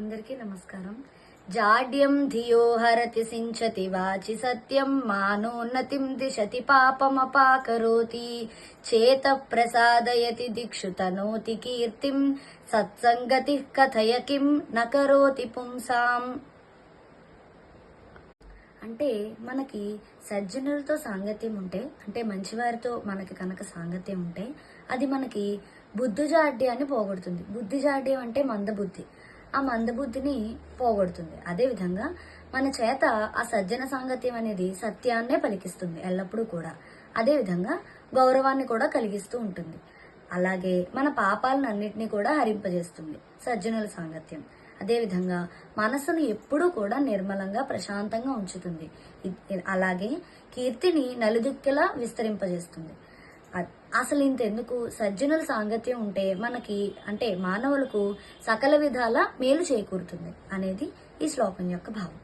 అందరికీ నమస్కారం. జాడ్యం ధియో హరతి సించతి వాచి సత్యం మానోన్నతిం దిశతి పాపమపాకరోతి చేత ప్రసాదయతి దిక్షు తనోతి కీర్తిం సత్సంగతి కథయ కిం నకరోతి పుంసాం. అంటే మనకి సజ్జనులతో సాంగత్యం ఉంటే అంటే మంచివారితో మనకి కనుక సాంగత్యం ఉంటే అది మనకి బుద్ధి జాడ్యాన్ని పోగొడుతుంది. బుద్ధి జాడ్యం అంటే మందబుద్ధి. ఆ మందబుద్ధిని పోగొడుతుంది. అదేవిధంగా మన చేత ఆ సజ్జన సాంగత్యం అనేది సత్యాన్నే పలికిస్తుంది ఎల్లప్పుడూ కూడా. అదేవిధంగా గౌరవాన్ని కూడా కలిగిస్తూ ఉంటుంది. అలాగే మన పాపాలను అన్నిటినీ కూడా హరింపజేస్తుంది సజ్జనుల సాంగత్యం. అదేవిధంగా మనసును ఎప్పుడూ కూడా నిర్మలంగా ప్రశాంతంగా ఉంచుతుంది. అలాగే కీర్తిని నలుదిక్కులా విస్తరింపజేస్తుంది. అసలు ఇంతెందుకు? సజ్జనుల సాంగత్యం ఉంటే మనకి అంటే మానవులకు సకల విధాల మేలు చేకూరుతుంది అనేది ఈ శ్లోకం యొక్క భావం.